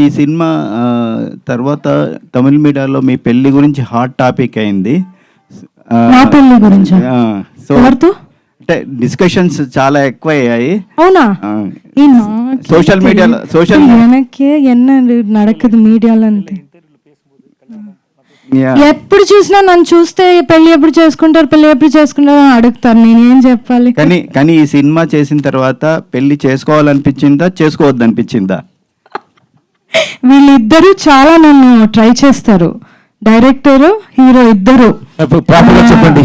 ఈ సినిమా తర్వాత తమిళ మీడియాలో మీ పెళ్ళి గురించి హాట్ టాపిక్ అయింది. అంటే డిస్కషన్స్ చాలా ఎక్కువ అయ్యాయి అవునా సోషల్ మీడియాలో సోషల్ ఎనకే నడకదు మీడియాలో అంతే ఎప్పుడు చూసినా నన్ను చూస్తే పెళ్ళి ఎప్పుడు చేసుకుంటారు పెళ్ళి ఎప్పుడు చేసుకుంటారు అని అడుగుతారు. నేనేం చెప్పాలి? కానీ కానీ ఈ సినిమా చేసిన తర్వాత పెళ్ళి చేసుకోవాలనిపించిందా చేసుకోవద్దు అనిపించిందా వీళ్ళిద్దరూ చాలా నన్ను ట్రై చేస్తారు. డైరెక్టర్ హీరో ఇద్దరు. చెప్పండి.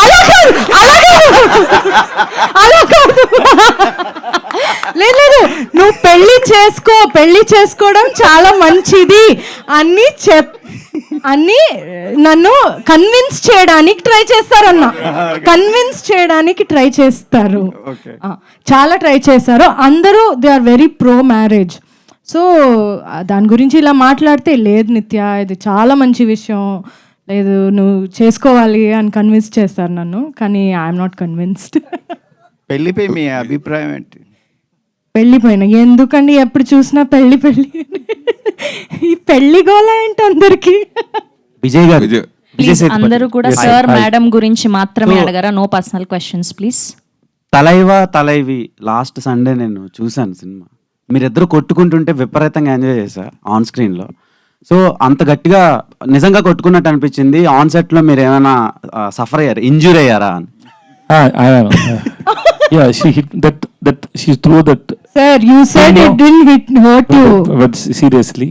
అలా కాదు. లేదు లేదు. నువ్వు పెళ్ళి చేసుకో పెళ్ళి చేసుకోవడం చాలా మంచిది అని చెప్ అన్ని నన్ను కన్విన్స్ చేయడానికి ట్రై చేస్తారన్న. కన్విన్స్ చేయడానికి ట్రై చేస్తారు. చాలా ట్రై చేశారు అందరూ they are very pro marriage so దాని గురించి ఇలా మాట్లాడితే లేదు నిత్య ఇది చాలా మంచి విషయం. లేదు నువ్వు చేసుకోవాలి అని కన్విన్స్ చేస్తారు నన్ను కానీ ఐఎమ్ నాట్ కన్విన్స్డ్ పెళ్ళిపై మీ అభిప్రాయం ఏంటి? పెళ్ళిపోయిన. ఎందుకండి ఎప్పుడు చూసినా పెళ్ళి పెళ్ళి ఈ పెళ్ళి గోల ఏంటి అందరికి విజయ్ గారు విజయ్. ప్లీజ్. అందరూ కూడా. సార్. మేడం గురించి మాత్రమే అడగరా no personal questions please Thalaiva Thalaivi last Sunday నేను చూశాను సినిమా మీరిద్దరు కొట్టుకుంటుంటే విపరీతంగా ఎంజాయ్ చేశా ఆన్ స్క్రీన్లో సో అంత గట్టిగా నిజంగా కొట్టుకున్నట్టు అనిపించింది ఆన్ సెట్లో మీరు ఏమైనా సఫర్ అయ్యారు ఇంజూర్ అయ్యారా అని Ah, she threw that. Sir you said it did it hurt you But seriously,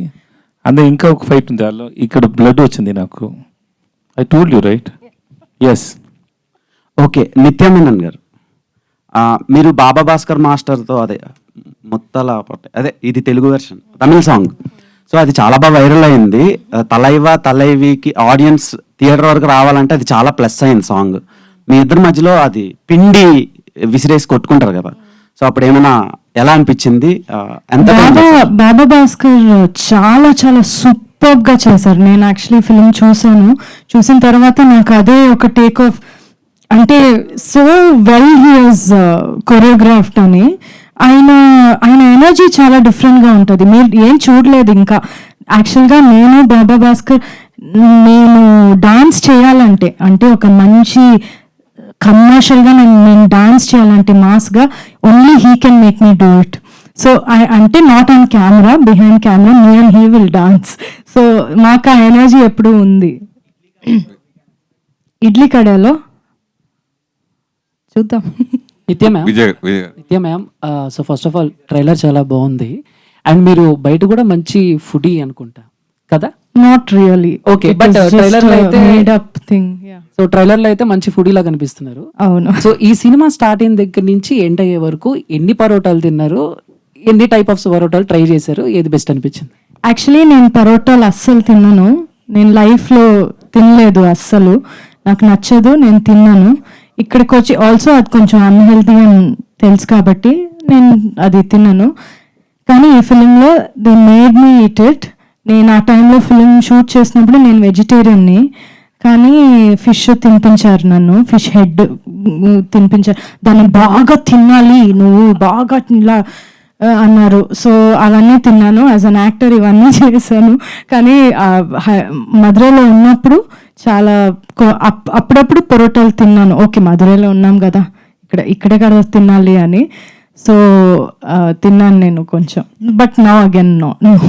and then ఇంకా ఒక ఫైట్ ఉంది దానిలో ఇక్కడ బ్లడ్ వచ్చింది నాకు. I told you right yes okay Nityanandan garu. ఆ, మీరు బాబా భాస్కర్ మాస్టర్తో అదే ముత్తల పొట్ట- అదే ఇది Telugu version Tamil song so అది చాలా బాగా వైరల్ అయింది. ఆ, తలైవా తలైవికి ఆడియన్స్ థియేటర్ వరకు రావాలంటే అది చాలా ప్లస్ అయింది సాంగ్ మీ ఇద్దరి మధ్యలో అది పిండి విసిరేసి కొట్టుకుంటారు కదా. సో అప్పుడు ఏమైనా ఎలా అనిపించింది? ఎంత బాబా? బాబా భాస్కర్ చాలా చాలా సూపర్గా చేశారు. నేను యాక్చువల్లీ ఫిల్మ్ చూసాను చూసిన తర్వాత నాకు అదే ఒక టేక్ ఆఫ్ అంటే సో వెల్ హియర్స్ కొరియోగ్రాఫ్డ్ అని. ఆయన ఆయన ఎనర్జీ చాలా different గా ఉంటుంది. మీరు ఏం చూడలేదు ఇంకా. యాక్చువల్గా నేను బాబా భాస్కర్ నేను డాన్స్ చేయాలంటే అంటే ఒక మంచి కమర్షియల్గా నేను నేను డాన్స్ చేయాలంటే మాస్గా only he can make me do it so అంటే not on camera behind camera me and he will dance so మాకు ఆ ఎనర్జీ ఎప్పుడూ ఉంది. ఇడ్లీ కడాలో చూద్దాం. Nitya ma'am. Nitya ma'am so first of all trailer చాలా బాగుంది. అండ్ మీరు బయట కూడా మంచి ఫుడీ అనుకుంటా. కదా? Not really Okay, but, uh, trailer లో అయితే- మేడ్ అప్ థింగ్ సో ట్రైలర్లో అయితే మంచి ఫుడీ లా కనిపిస్తున్నారు. అవును. సో ఈ సినిమా స్టార్ట్ అయిన దగ్గర నుంచి ఎండ్ అయ్యే వరకు ఎన్ని పరోటాలు తిన్నారు ఎన్ని టైప్ ఆఫ్ పరోటాలు ట్రై చేశారు ఏది బెస్ట్ అనిపించింది? యాక్చువల్లీ నేను పరోటాలు అస్సలు తిన్నాను నేను లైఫ్లో తినలేదు అస్సలు. నాకు నచ్చదు నేను తిన్నాను. ఇక్కడికి వచ్చి ఆల్సో అది కొంచెం అన్హెల్తీ అని తెలుసు కాబట్టి నేను అది తిన్నాను. కానీ ఈ ఫిలింలో they made me eat it నేను ఆ టైంలో ఫిలిం షూట్ చేసినప్పుడు నేను వెజిటేరియన్ని కానీ ఫిష్ తినిపించారు నన్ను. ఫిష్ హెడ్ తినిపించారు. దాన్ని బాగా తినాలి నువ్వు బాగా ఇలా అన్నారు. సో అవన్నీ తిన్నాను. యాజ్ అన్ యాక్టర్ ఇవన్నీ చేశాను. కానీ హై- మధురైలో ఉన్నప్పుడు చాలా అప్- అప్పుడప్పుడు పొరోటాలు తిన్నాను. ఓకే మధురైలో ఉన్నాం కదా. ఇక్కడ ఇక్కడే కదా తినాలి అని. సో తిన్నాను నేను కొంచెం. బట్ నా అగైన్ నో నో